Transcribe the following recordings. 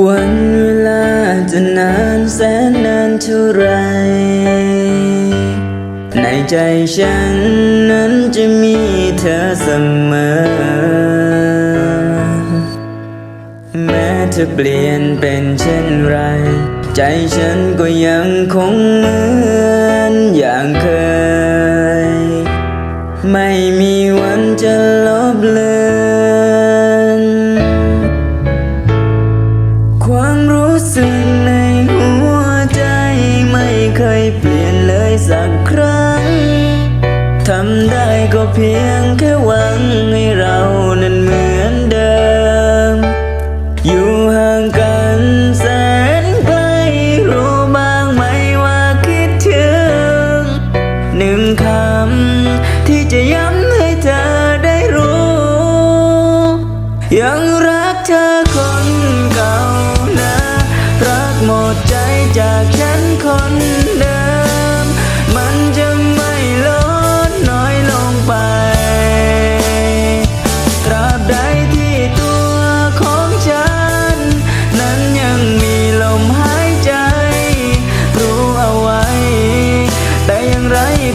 วันเวลาจะนานแสนนานเท่าไร ในใจฉันนั้นจะมีเธอเสมอ แม้เธอเปลี่ยนเป็นเช่นไร ใจฉันก็ยังคงเหมือนอย่างเคย เพียงแค่หวังให้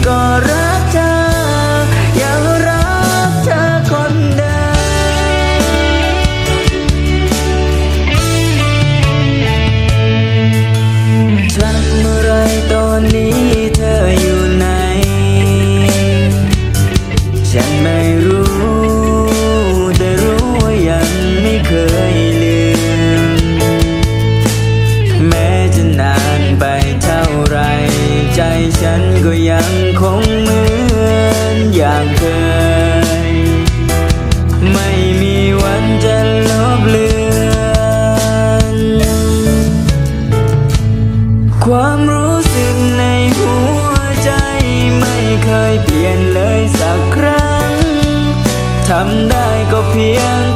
gorra ยังคงเหมือนอย่างเคย ไม่มีวันจะลบเลือน ความรู้สึกในหัวใจไม่เคยเปลี่ยนเลยสักครั้ง ทำได้ก็เพียง